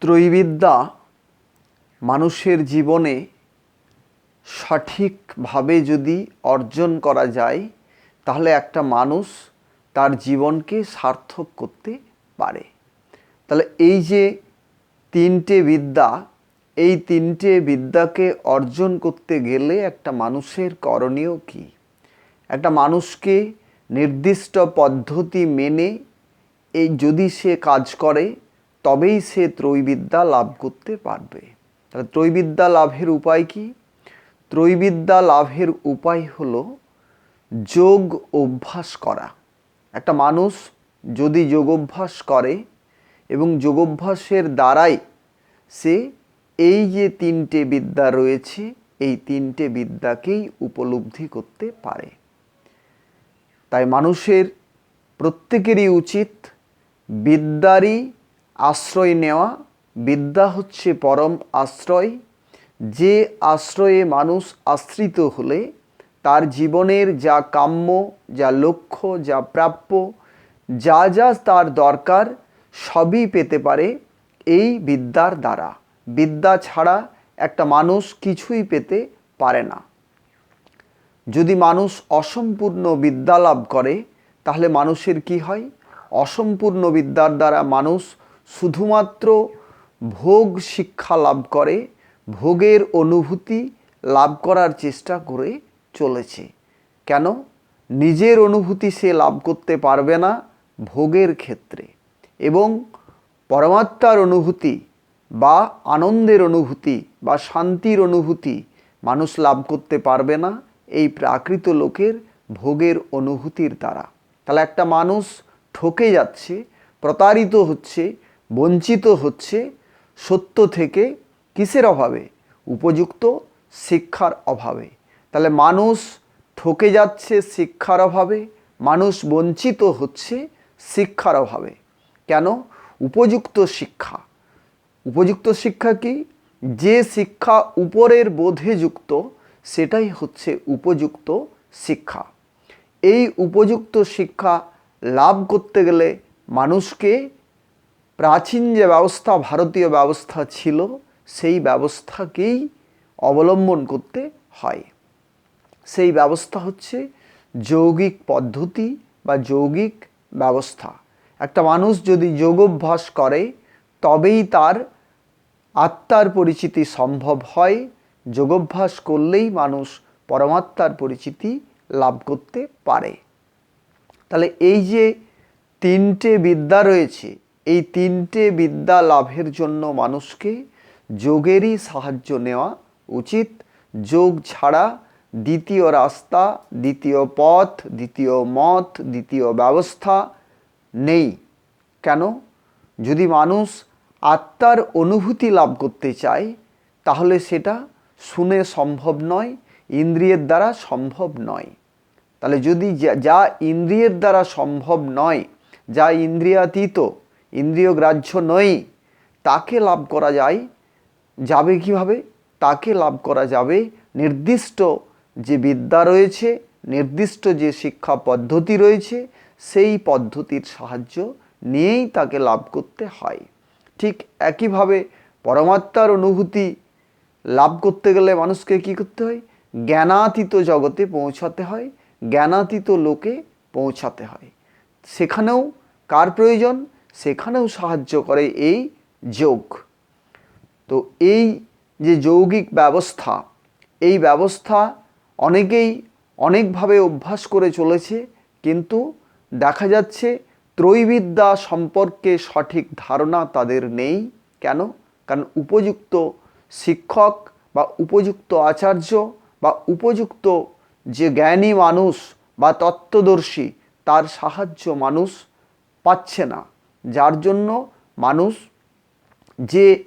ত্রৈবিদ্যা মানুষের জীবনে সঠিকভাবে যদি অর্জন করা যায়, তাহলে একটা মানুষ তার জীবনকে সার্থক করতে পারে। তাহলে এই যে তিনটে বিদ্যা, এই তিনটে বিদ্যাকে অর্জন করতে গেলে একটা মানুষের করণীয় কী? একটা মানুষকে নির্দিষ্ট পদ্ধতি মেনে এই যদি সে কাজ করে তবেই সে ত্রৈবিদ্যা লাভ করতে পারবে। তাহলে ত্রৈবিদ্যা লাভের উপায় কি? ত্রৈবিদ্যা লাভের উপায় হলো যোগ অভ্যাস করা। একটা মানুষ যদি যোগ অভ্যাস করে এবং যোগ অভ্যাসের দ্বারাই সে এই যে তিনটে বিদ্যা রয়েছে, এই তিনটে বিদ্যাকেই উপলব্ধি করতে পারে। তাই মানুষের প্রত্যেকেরই উচিত বিদ্যারই আশ্রয় নেওয়া, বিদ্যা হচ্ছে পরম আশ্রয়। যে আশ্রয়ে মানুষ আশ্রিত হলে, তার জীবনের যা কাম্য, যা লক্ষ্য, যা প্রাপ্য, যা যা তার দরকার, সবই পেতে পারে এই বিদ্যার দ্বারা। বিদ্যা ছাড়া একটা মানুষ কিছুই পেতে পারে না। যদি মানুষ অসম্পূর্ণ বিদ্যা লাভ করে, তাহলে মানুষের কি হয়? অসম্পূর্ণ বিদ্যার দ্বারা মানুষ শুধুমাত্র ভোগ শিক্ষা লাভ করে, ভোগের অনুভূতি লাভ করার চেষ্টা করে চলেছে। কেন? নিজের অনুভূতি সে লাভ করতে পারবে না ভোগের ক্ষেত্রে। এবং পরমাত্মার অনুভূতি বা আনন্দের অনুভূতি বা শান্তির অনুভূতি মানুষ লাভ করতে পারবে না এই প্রাকৃত লোকের ভোগের অনুভূতির দ্বারা। তাহলে একটা মানুষ ঠকে যাচ্ছে, প্রতারিত হচ্ছে বঞ্চিত হচ্ছে সত্য থেকে কিসের অভাবে? উপযুক্ত শিক্ষার অভাবে। তাহলে মানুষ ঠকে যাচ্ছে শিক্ষার অভাবে, মানুষ বঞ্চিত হচ্ছে শিক্ষার অভাবে। কেন? উপযুক্ত শিক্ষা। উপযুক্ত শিক্ষা কি? যে শিক্ষা উপরের বোধে যুক্ত, সেটাই হচ্ছে উপযুক্ত শিক্ষা। এই উপযুক্ত শিক্ষা লাভ করতে গেলে মানুষকে প্রাচীন যে ব্যবস্থা, ভারতীয় ব্যবস্থা ছিল, সেই ব্যবস্থাকেই অবলম্বন করতে হয়। সেই ব্যবস্থা হচ্ছে যৌগিক পদ্ধতি বা যৌগিক ব্যবস্থা। একটা মানুষ যদি যোগাভ্যাস করে, তবেই তার আত্মার পরিচিতি সম্ভব হয়। যোগাভ্যাস করলেই মানুষ পরমাত্মার পরিচিতি লাভ করতে পারে। তাহলে এই যে তিনটে বিদ্যা রয়েছে এই তিনটে বিদ্যা লাভের জন্য মানুষকে যোগেরই সাহায্য নেওয়া উচিত। যোগ ছাড়া দ্বিতীয় রাস্তা, দ্বিতীয় পথ, দ্বিতীয় মত, দ্বিতীয় ব্যবস্থা নেই। কেন? যদি মানুষ আত্মার অনুভূতি লাভ করতে চায়, তাহলে সেটা শুনে সম্ভব নয়, ইন্দ্রিয়ের দ্বারা সম্ভব নয়। তাহলে যদি যা ইন্দ্রিয়ের দ্বারা সম্ভব নয়, যা ইন্দ্রিয়াতীত ইন্দ্রিয় গ্রাহ্য নয় তাকে লাভ করা যায়, যাবে কীভাবে? তাকে লাভ করা যাবে। নির্দিষ্ট যে বিদ্যা রয়েছে, নির্দিষ্ট যে শিক্ষা পদ্ধতি রয়েছে, সেই পদ্ধতির সাহায্য নিয়েই তাকে লাভ করতে হয়। ঠিক একইভাবে পরমাত্মার অনুভূতি লাভ করতে গেলে মানুষকে কি করতে হয়? জ্ঞানাতীত জগতে পৌঁছাতে হয়, জ্ঞানাতীত লোকে পৌঁছাতে হয়। সেখানেও কার প্রয়োজন? সেখানেও সাহায্য করে এই যোগ। তো এই যে যৌগিক ব্যবস্থা, এই ব্যবস্থা অনেকেই অনেকভাবে অভ্যাস করে চলেছে, কিন্তু দেখা যাচ্ছে ত্রৈবিদ্যা সম্পর্কে সঠিক ধারণা তাদের নেই। কেন? কারণ উপযুক্ত শিক্ষক বা উপযুক্ত আচার্য বা উপযুক্ত যে জ্ঞানী মানুষ বা তত্ত্বদর্শী, তার সাহায্য মানুষ পাচ্ছে না। যার জন্য মানুষ যে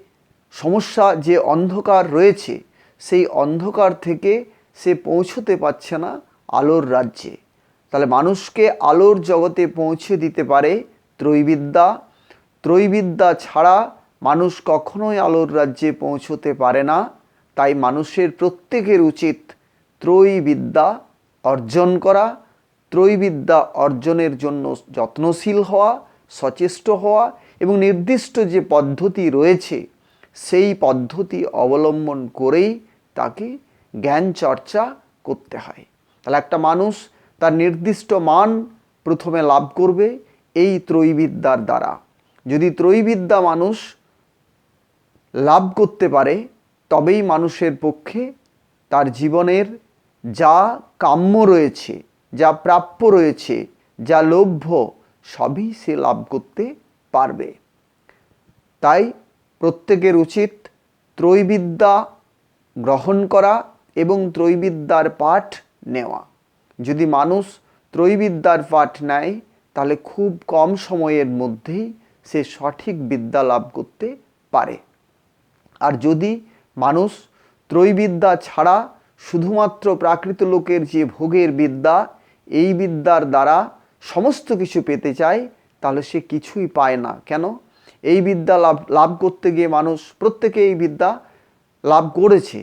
সমস্যা, যে অন্ধকার রয়েছে, সেই অন্ধকার থেকে সে পৌঁছতে পারছে না আলোর রাজ্যে। তাহলে মানুষকে আলোর জগতে পৌঁছে দিতে পারে ত্রৈবিদ্যা। ত্রৈবিদ্যা ছাড়া মানুষ কখনোই আলোর রাজ্যে পৌঁছতে পারে না। তাই মানুষের প্রত্যেকের উচিত ত্রৈবিদ্যা অর্জন করা। ত্রৈবিদ্যা অর্জনের জন্য যত্নশীল হওয়া। সচেষ্ট হওয়া এবং নির্দিষ্ট যে পদ্ধতি রয়েছে, সেই পদ্ধতি অবলম্বন করেই তাকে জ্ঞান চর্চা করতে হয়। তাহলে একটা মানুষ তার নির্দিষ্ট মান প্রথমে লাভ করবে এই ত্রৈবিদ্যার দ্বারা। যদি ত্রৈবিদ্যা মানুষ লাভ করতে পারে, তবেই মানুষের পক্ষে তার জীবনের যা কাম্য রয়েছে, যা প্রাপ্য রয়েছে, যা লভ্য সবই সে লাভ করতে পারবে। তাই প্রত্যেকের উচিত ত্রৈবিদ্যা গ্রহণ করা এবং ত্রৈবিদ্যার পাঠ নেওয়া। যদি মানুষ ত্রৈবিদ্যার পাঠ নেয়, তাহলে খুব কম সময়ের মধ্যেই সে সঠিক বিদ্যা লাভ করতে পারে। আর যদি মানুষ ত্রৈবিদ্যা ছাড়া শুধুমাত্র প্রাকৃত লোকের যে ভোগের বিদ্যা, এই বিদ্যার দ্বারা সমস্ত কিছু পেতে চায়, তাহলে সে কিছুই পায় না। কেন? এই বিদ্যা লাভ লাভ করতে গিয়ে মানুষ, প্রত্যেকে এই বিদ্যা লাভ করেছে।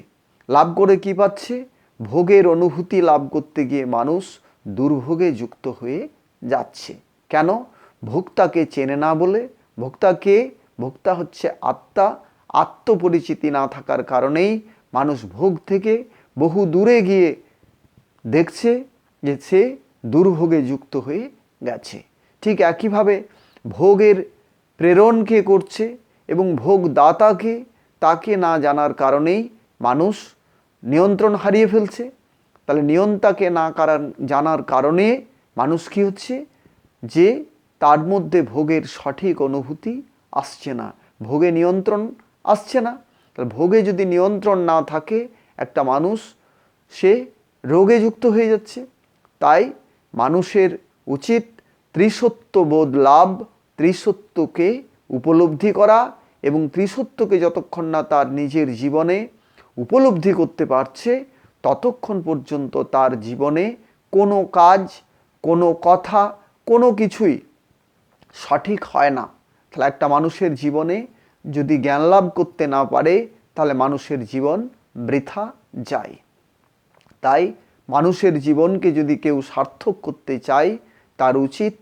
লাভ করে কি পাচ্ছে? ভোগের অনুভূতি লাভ করতে গিয়ে মানুষ দুর্ভোগে যুক্ত হয়ে যাচ্ছে। কেন? ভোক্তাকে চেনে না বলে, ভোক্তাকে, ভোক্তা হচ্ছে আত্মা। আত্মপরিচিতি না থাকার কারণেই মানুষ ভোগ থেকে বহু দূরে গিয়ে দেখছে যে সে দুর্ভোগে যুক্ত হয়ে গেছে। ঠিক একইভাবে ভোগের প্রেরণকে করছে এবং ভোগ দাতাকে তাকে না জানার কারণেই মানুষ নিয়ন্ত্রণ হারিয়ে ফেলছে। তাহলে নিয়ন্তাকে না কারণ জানার কারণে মানুষ কি হচ্ছে? যে তার মধ্যে ভোগের সঠিক অনুভূতি আসছে না। ভোগে নিয়ন্ত্রণ আসছে না। তাহলে ভোগে যদি নিয়ন্ত্রণ না থাকে, একটা মানুষ সে রোগে যুক্ত হয়ে যাচ্ছে। তাই মানুষের উচিত ত্রিসত্য বোধ লাভ ত্রিসত্যকে উপলব্ধি করা এবং ত্রিসত্যকে যতক্ষণ না তার নিজের জীবনে উপলব্ধি করতে পারছে, ততক্ষণ পর্যন্ত তার জীবনে কোনো কাজ, কোনো কথা, কোনো কিছুই সঠিক হয় না। তাহলে একটা মানুষের জীবনে যদি জ্ঞান লাভ করতে না পারে, তাহলে মানুষের জীবন বৃথা যায়। তাই মানুষের জীবনকে যদি কেউ সার্থক করতে চায়, তার উচিত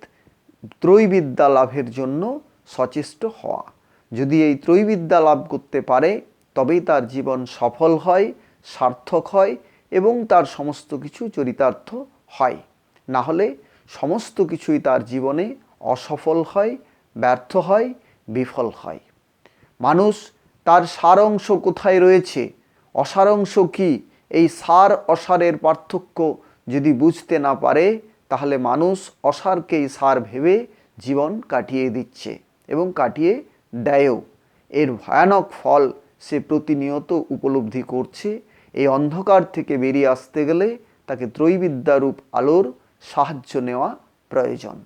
ত্রৈবিদ্যা লাভের জন্য সচেষ্ট হওয়া। যদি এই ত্রৈবিদ্যা লাভ করতে পারে, তবেই তার জীবন সফল হয়, সার্থক হয় এবং তার সমস্ত কিছু চরিতার্থ হয়। না হলে সমস্ত কিছুই তার জীবনে অসফল হয়, ব্যর্থ হয়, বিফল হয়। মানুষ তার সার অংশ কোথায় রয়েছে? অসার অংশ কি? এই সার অসারের পার্থক্য যদি বুঝতে না পারে, তাহলে মানুষ অসারকেই সার ভেবে জীবন কাটিয়ে দিচ্ছে এবং কাটিয়ে দেয়ও। এর ভয়ানক ফল সে প্রতিনিয়ত উপলব্ধি করছে। এই অন্ধকার থেকে বেরিয়ে আসতে গেলে তাকে ত্রৈবিদ্যারূপ আলোর সাহায্য নেওয়া প্রয়োজন।